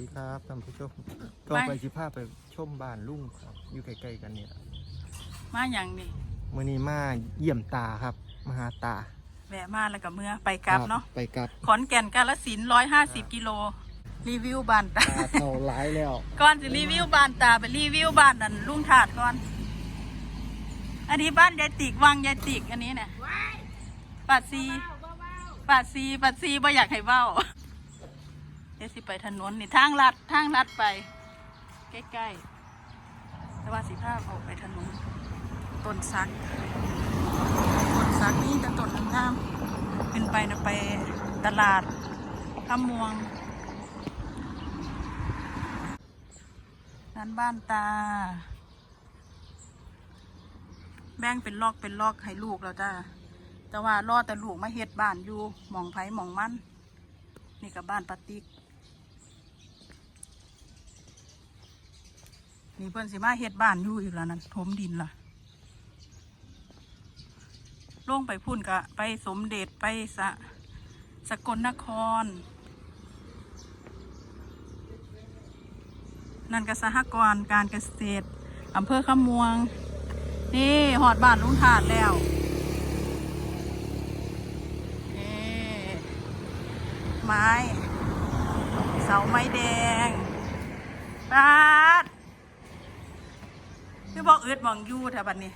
ดีครับท่านผู้ชมก็ไปสิพาไปชมบ้านลุงครับ อยู่ใกล้ๆกันเนี่ยมาอย่างนี่มื่อนี้มาเยี่ยมตาครับมาหาตาแวะมาแล้วกับเมื่อไปกลับเนาะไปกลับขอนแก่นกาลสินร้อยห้าสิบกิโลรีวิวบ้านตาตาเท่าร้ายแล้วก่อนจะรีวิวบ้านตาไปรีวิวบ้านนั่นลุงถาดก่อน อันนี้บ้านยายติกวังยายติกอันนี้เนี่ยปัดซีปัดซีปัดซีบ่อยากให้เบ้าเดี๋ยวสิไปถนนนี่ทางลัดทางลัดไป ใกล้ๆแต่ว่าสิภาพออกไปถนนต้นซักต้นซักนี่จะต้นงามๆขึ้นไปนะไปตลาดข้ามวงร้านบ้านตา แบ่งเป็นลอกเป็นลอกให้ลูกแล้วจ้าแต่ว่ารอแต่ลูกมาเฮ็ดบ้านอยู่ หมองไผ่หมองมัน นี่กับบ้านปาติก นี่เพิ่นสิมาเฮ็ดบ้านอยู่อีกแล้วนั่นถมดินล่ะลงไปพุ่นกะไปสมเด็จไปสะสกลนคร นั่นก็สหกรณ์การเกษตรอำเภอขมวง นี่หอดบ้านลุงถาดแล้วนี่ไม้ เสาไม้แดงปา คือบอกอึดมองยู่แถวบัดนี้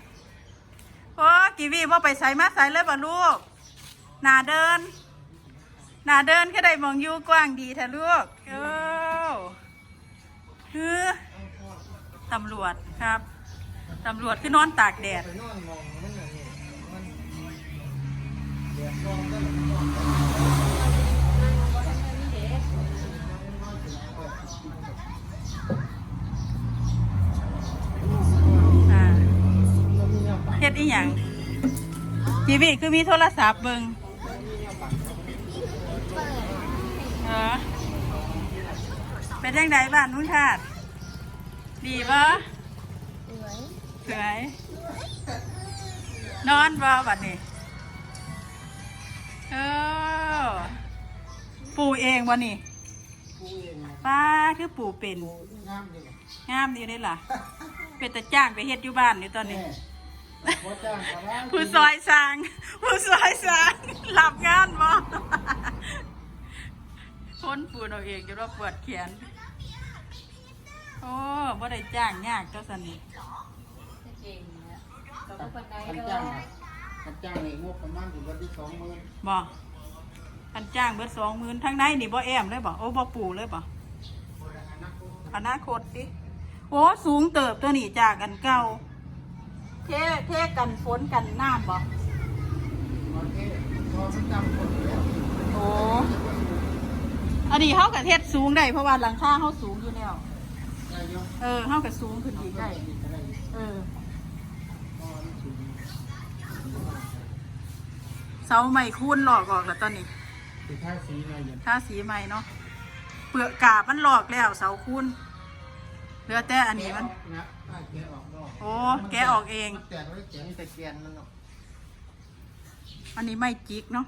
โอ้กีวีว่าไปใส่มาใส่เลยป่ลูกหนาเดินหนาเดินแค่ได้มองยู่กว้างดีแท้ลูกเออคือตำรวจครับตำรวจคือนอนตากแดดไปนอนมองมันอย่างนี้มันแดดร้อนก็ ดอีหยังกีวีคือมีโทรศัพท์เบิงเออเป็นยังไงบ้านนุ่นชาติดีปะสวยนอนบ่บัดนี้เออปูเองบ่นี่ผู้เองป้าคือปูเป็นงามดีงามดีเลยล่ะ เป็นตาจ้างไปเฮ็ดอยู่บ้านอยู่ตอนนี้พ่อจ้างก็ได้ ผู้ซอยสร้างผู้ซอยสร้างหลับงานบ่พ้นปูนเอาเองจนว่าปวดแขนโอ้บ่ได้จ้างยากเจ้าสันนี่คันจ้างคันจ้างในงบประมาณถึงวันที่สองหมื่นบ่อันจ้างเบิดสองหมื่นทั้งในนี่บ่แอมเลยบ่โอ้บ่ปูเลยบ่อนาคตดิโอ้สูงเติบตัวนี้จากกันเก่า เทเทกันฝนกันน้ำบ่โอเคพอมันจำคนแล้วโอ้อันนี้เขากับเทศสูงได้เพราะว่าหลังคาเขาสูงอยู่แล้วได้ยกเออเขากับสูงขึ้นอีกได้ได้เออพอมันถึงเสาใหม่คูนหลอกออกแล้วตอนนี้คือท่าสีอะไรอย่างทาสีใหม่เนาะเปลือกกาบมันหลอกแล้วเสาคูน เหลือแต่อันนี้มัน นะถ้าแกะออกนอกโอ้แกะออกเอง มันแตกไว้แกะนี่แต่แกนมันเนาะอันนี้ไม่จิกเนาะ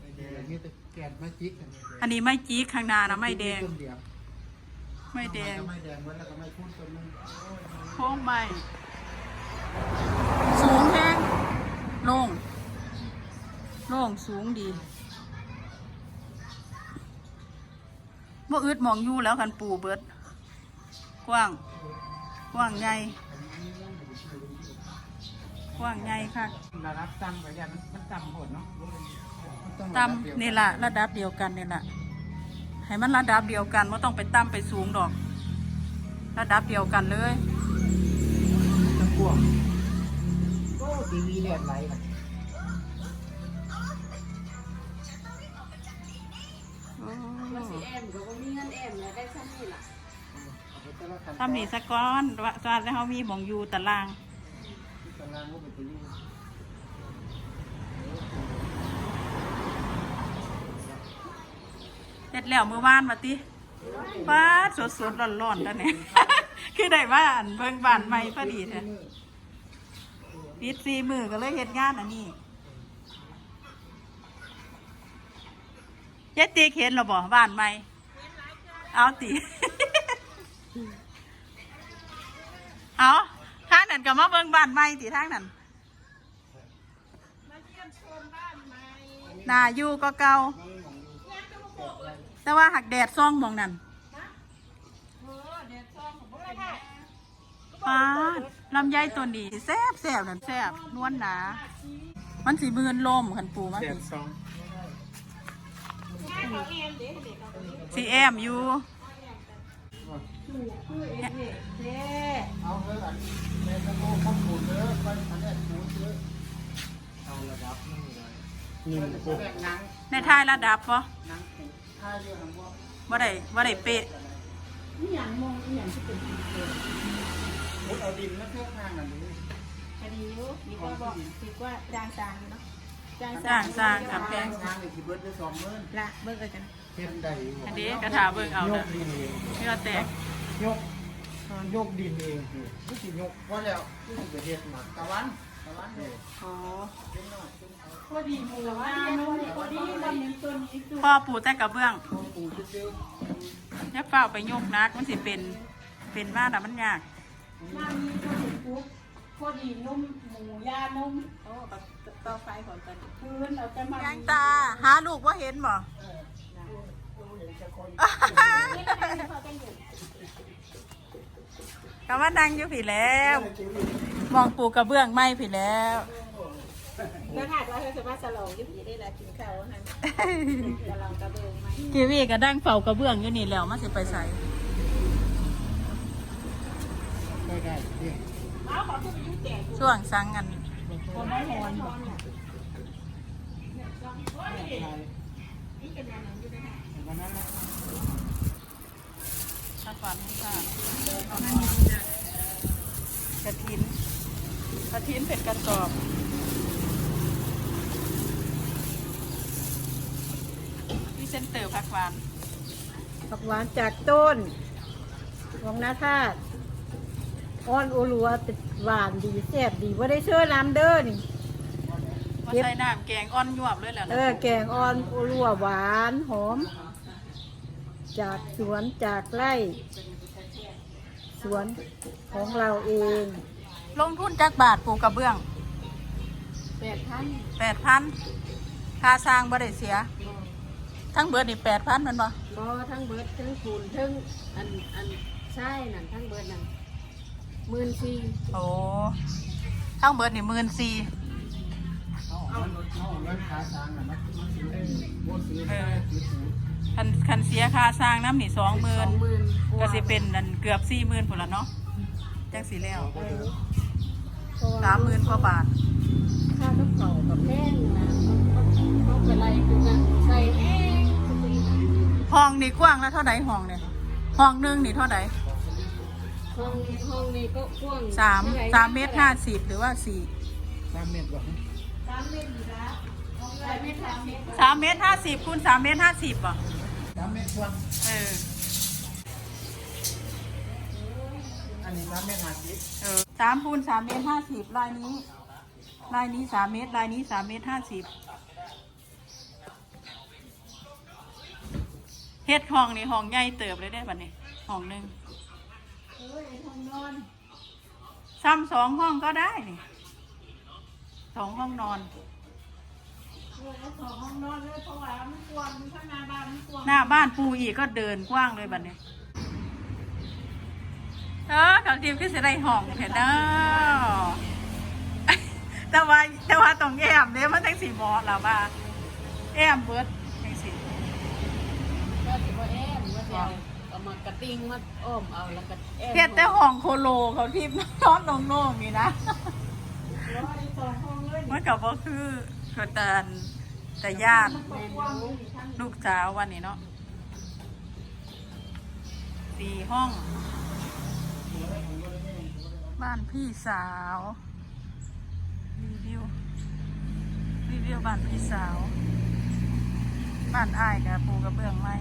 ไม่แดงนี่แต่แกนไม่จิกอันนี้ไม่จิกข้างหน้านะไม่แดง ต้นเดียวไม่แดง ไม่แดงมันแล้วก็ไม่คุ้นต้นนึงโค้งใบสูงแห้งโล่งโล่งสูงดีบ่อึดหมองอยู่แล้วคันปูเบิด กว้าง กว้างใหญ่ กว้างใหญ่ค่ะระดับต่ำกว่าอย่างมันต่ำหมดเนาะต่ำนี่แหละระดับเดียวกันนี่แหละให้มันระดับเดียวกันไม่ต้องไปต่ำไปสูงดอก ระดับเดียวกันเลยตะกั่วโอ้ทีวีแดดไหลนะว่าสิแอมก็บ่มีเงินแอมแล้วได้ซ้ำนี่ล่ะ ทำนี่สะก้อนว่าว่าแล้วเขามีหมองอยู่ตารางตารางก็เป็นตัวนี้เสร็จแล้วเมื่อวานมาติป้าดสดสดร้อนร้อนๆตอนนี้คือได้ว่าอันเบิ่งบ้านใหม่พอดีแท้ปิดซีมือก็เลยเฮ็ดงานอันนี้ยายติ๊กเห็นหรอบ่บ้านใหม่เอาติ เอาทางนั้นก็มาเบิ่งบ้านใหม่ติทางนั้นน่าอยู่ก็เก่าแต่ว่าหักแดดซ่องหมองนั่นป้าดลำไยตัวนี้แซ่บแซ่บนั่นแซ่บนวลหนา มันสีมือนลมขันปูมันแปดสองสีแอมอยู่ เอาเถอะอันในกระโปรงข้อมูลเยอะไปอันนี้คูณเยอะเอาระดับนี่เลยนี่มันแบ่งหนังในท้ายระดับปะหนังปูถ้าเยอะหนังพวกว่าได้ว่าได้เป๊ะนี่อย่างมองนี่อย่างที่เป็นจริงเลยมุดเอาดินมาเท่าข้างอันนี้คดีอยู่ดีกว่าบอกดีกว่าจางจางเนาะจางสร้างสร้างกับแพแป้งงทางนี่ที่เบิร์ดได้สองหมื่นละเบิ่งกันเฮ็ดได้อยู่อันนี้กระถาเบิ่งเอายเด้อกดินเองเพื่อแตก ยกยกดินเองคือผู้สิยกว่าแล้วผู้สิไปเฮ็ดมาตะวันตะวันเด้ออ๋อเฮ็ดหน่อยเฮ็ดหน่อยพอดีหมูว่าน้องพอดีลำนี้ตัวนี้คือพ่อปูแต่กระเบื้องพอปูซื้อยับเฝ้าไปยกนักมันสิเป็น เป็นมาแต่มันยากน้ำนี้ก็ถึงปุ๊บพอดีนุ่มหมูย่านุ่มโอ้กับต่อไฟของกันพื้นเราจะมา ยังตา หาลูกว่าเห็นบ่ ก็ว่าดังอยู่ผิดแล้ว มองปูกระเบื้องไม่ผิดแล้วแล้วหากว่าเขาจะมาสลองยุบยีได้ละกินข้าวนั่นจะลองกระเบื้องไหมกีวีก็ดังเฝ้ากระเบื้องอยู่นี่แล้วมันสิไปใส่ได้ได้เด้อเอาขอขึ้นไปยุ่งแก่ช่วงสังกันคนไม่หอน วันนั้นนะชัดวันให้ค่ะกระถินกระถินเป็ดกระสอบพี่เซนเตอร์พักหวานผักหวานจากต้นของนาธาตุอ่อนโอลัวติดหวานดีแซ่บดีว่าได้เชื่อน้ำเด้อนี่มาใส่น้ำแกงอ่อนยวบเลยแหละเออแกงอ่อนโอลัวหวานหอม จากสวนจากไร่ สวนของเราเอง ลงทุนจักบาทปลูกกระเบื้องแปดพันแปดพันค่าสร้างบ่ได้เสีย ทั้งเบิดนี่แปดพันมันบ่ก็ทั้งเบิดทั้งปูนทั้งอันอันใช่นั่นทั้งเบิดนั่นหมื่นสี่โอ้ทั้งเบิดนี่หมื่นสี่เอาเอาเงินเอาเงินขาสร้างน่ะมามาซื้อเองบ่ซื้อเออซื้อซื้อคัน คันเสียค่าสร้างน้ำนี่สองหมื่สนองหมื่นก็สิเป็นนั่นเกือบสี่หมื่นพุ่นละเนาะจังสีแล้วสามหมื่นกว่าบาทค่ากับเขากับแพงนะเขาเป็นไรคือนะใส่เองห้องนี่กว้างแล้วเท่าไหร่ห้องเนี่ยห้องหนึงนี่เท่าไหร่ห้องห้องนี้ก็กว้างสามสามเมตรห้าสิบหรือว่าสี่สามเม็ดบ่สามเมตรอยู่แล้วสามเมตรสามเมตรสามเมตรห้าสิบคูณสามเมตรห้าสิบอะ สามเม็ดควรเอออันนี้สามเม็ดห้าสิบเออสามคูณสามเมตรห้าสิบลายนี้ ลายนี้สามเมตรลายนี้สามเมตรห้าสิบเฮ็ดห้องนี่ห้องใหญ่เติบเลยได้บัดนี้ห้องหนึ่งเออห้องนอนซ้ำสองห้องก็ได้นี่สองห้องนอนเออสอง ห้องนอนเลยเพราะว่ามันกว้างมันข้างหน้าบ้านมันกว้างหน้าบ้านปูอีกก็เดินกว้างเลยบัดนี้ เออกับทีมคือสิได้ห้องเห็นเด้อแต่ว่าแต่ว่าตรงแอมเนี่ยมันทั้งสีหมอเราว่าแอมเบิดทั้งสีก็ถือว่าแอมว่าจะเอาเอามากระติ้งมาอ้อมเอาแล้วก็แอมเพียแต่ห้องโคโลเขาทิพย์นอนโล่งๆนี่นะร้อยสองห้องเลยมันกับว่าคือ คือแต่แต่ญาติลูกสาววันนี้เนาะสี่ห้อง บ้านพี่สาว รีวิว รีวิวบ้านพี่สาว บ้านอ้ายกับปูกระเบื้องไม้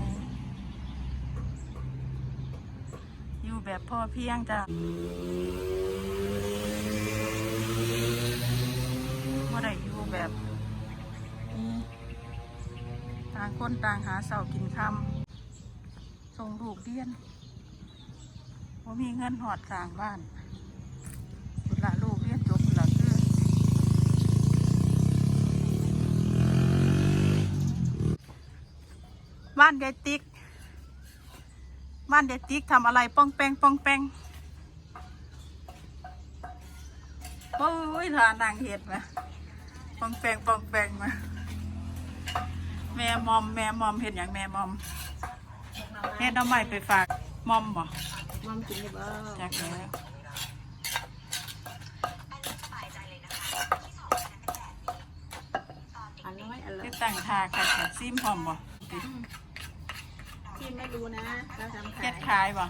อยู่แบบพ่อเพียงจ้ะว่ได้อยู่แบบ ต่างคนต่างหาเสากินคำส่งลูกเรียนว่ามีเงินหอดสร้างบ้านบุละลูกเรียนจบบุละคือบ้านยายติ๊กบ้านยายติ๊กทำอะไรป้องแปงป้องแปงโอ้ยทานางเห็ดมาป้องแปงป้องแปงมา แม่มอมแม่มอมเห็นอย่างแม่มอมเฮ็ดน้ำใหม่ไปฝากมอมบ่มอมกินได้บ่จากแล้วอันน้อยอันคืละอตั้งทาค่ะแต่ซิมพร้อมบ่ติที่ไม่รู้นะเราทำขาเฮ็ยดขายบ่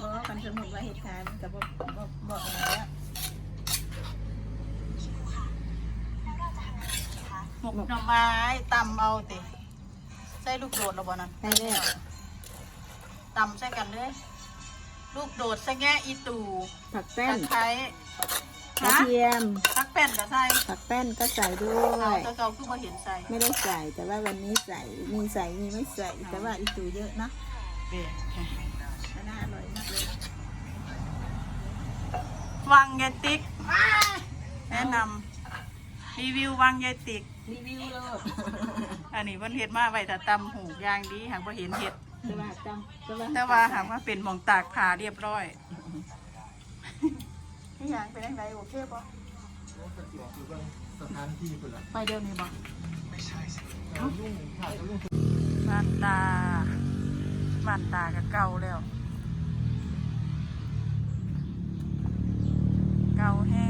บอกกันสมมติว่าเห็ดขายมันก็บอกบอกบอกอะไรแล้ว หมกหน่อไม้ตำเอาติใส่ลูกโดดแล้วบ่นั่นใช่แล้วตำใส่กันเลยลูกโดดใส่แง่อีตูผักแป้ตะนไคร้กระฮะเทียมตักแป้นก็ใส่ผักแป้นก็ใส่ด้วเอายแตะเกาคือบ่เห็นใส่ไม่ได้ใส่แต่ว่าวันนี้ใส่มีใส่มีไม่ใส่ แต่ว่าอีตูเยอะนะเด้ค่ะอันน่าอร่อยมากเลยวังยายติ๊กแนะนำ รีวิววังยายติ๊กรีวิวเลยอันนี้เพิ่นเฮ็ดมาไว้ถ้าตำหูกอย่างดีหากบ่เห็นเฮ็ดแต่ว่าจำแต่ว่าแต่ว่าหากว่าเป็นหมองตากผ้าเรียบร้อยนี่อย่างเป็นจังไดโอเคบ่โอ้สะดวกอยู่เบิ่งสถานที่พุ่นล่ะไปเดี๋ยวนี้บ่เอาลุงถ่ายกับลุงบ้านตาบ้านตาก็เก่าแล้ว เก่าแห้ง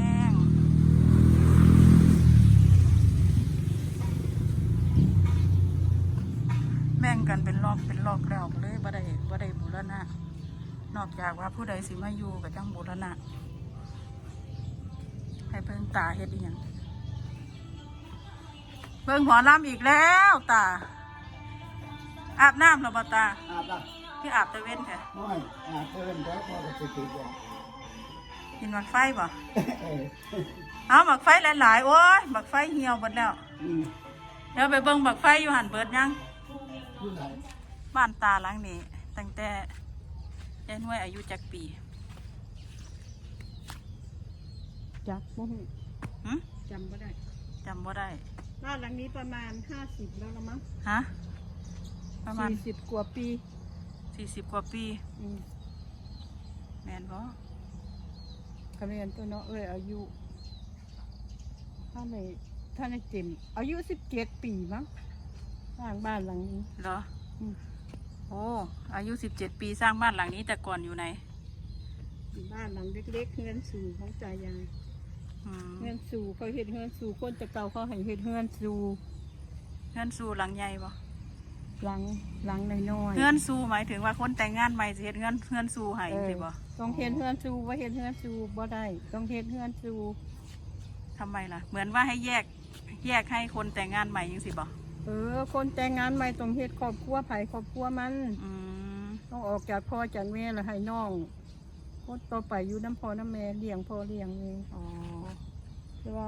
แบ่งกันเป็นรอบเป็นรอบแล้วก็เลยบ่ได้บ่ได้บูรณะ นอกจากว่าผู้ใดสิมาอยู่ก็จังบูรณะ ให้เพิ่งตาเฮ็ดอีหยังเบิ่งหัวน้ำอีกแล้วตา อาบน้ำแล้วบ่ตาอาบละพี่อาบตะเว้นค่ะน้อยอาบเพิ่นแล้วพอก็สิติดบ่กินหมักไฟบ่เออเอาหมักไฟหลายๆโอ้ยหมักไฟเหี่ยวหมดแล้ว อืม เดี๋ยวไปเบิ่งหมักไฟอยู่หันเบิดยังอยู่ไหน บ้านตาหลังนี้ ตั้งแต่ยายน้วยอายุจักปี จักบ่ฮู้หึจำบ่ได้ จำบ่ได้ บ้านหลังนี้ประมาณห้าสิบแล้วละมั้งฮะ ประมาณสี่สิบกว่าปีสี่สิบกว่าปี อืมแม่นบ่กระเรียนตัวเนาะเอ้ยอายุท่านในท่านในเต็มอายุสิบเจ็ดปีมั้ง สร้างบ้านหลังนี้ เหรออืมโอ้อายุสิบเจ็ดปีสร้างบ้านหลังนี้แต่ก่อนอยู่ไหนอยู่บ้านหลังเล็กๆเฮือนสู่ของตายายอืมเฮือนสู่เขาเห็ดเฮือนสู่คนจะเก่าเขาให้เห็ดเฮือนสู่เฮือนซูหลังใหญ่บ่หลังหลังน้อยๆเฮือนซูหมายถึงว่าคนแต่งงานใหม่สิเฮ็ดเฮือนเฮือนซูให้เออสิบ่ต้องเห็ดเฮือนสู่ว่าเห็ดเฮือนสู่บ่ได้ต้องเห็ดเฮือนสู่ทำไมล่ะ เหมือนว่าให้แยก แยกให้คนแต่งงานใหม่ยังสิบ่ เออ คนแต่งงานใหม่ต้องเห็ดครอบครัวไผครอบครัวมัน อืมต้องออกจากพ่อจากแม่แล้วให้น้องคนต่อไปอยู่น้ำพ่อน้ำแม่เลี้ยงพ่อเลี้ยงเองอ๋อแต่ว่า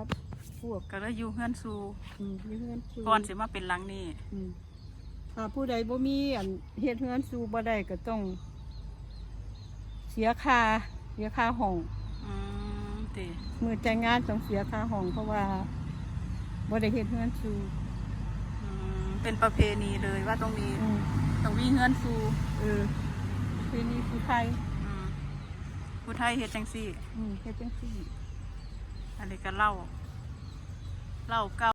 พวกก็เลยอยู่เฮือนซูอืมอยู่เฮือนสู่ก่อนสิมาเป็นหลังนี้อืมถ้าผู้ใดบ่มีอันเฮ็ดเฮือนสู่บ่ได้ก็ต้อง เสียค่าเสียค่าห้อง อืมติ มือแต่งงานต้องเสียค่าห้องเพราะว่าบ่ได้เฮ็ดเฮือนสู่อืม เป็นประเพณีเลยว่าตรงนี้อืมต้องมีเฮือนซูเออคือนี่ผู้ไทยอืมผู้ไทยเฮ็ดจังซี่อืมเฮ็ดจังซี่ อันนี้ก็เล่าเล่าเก่า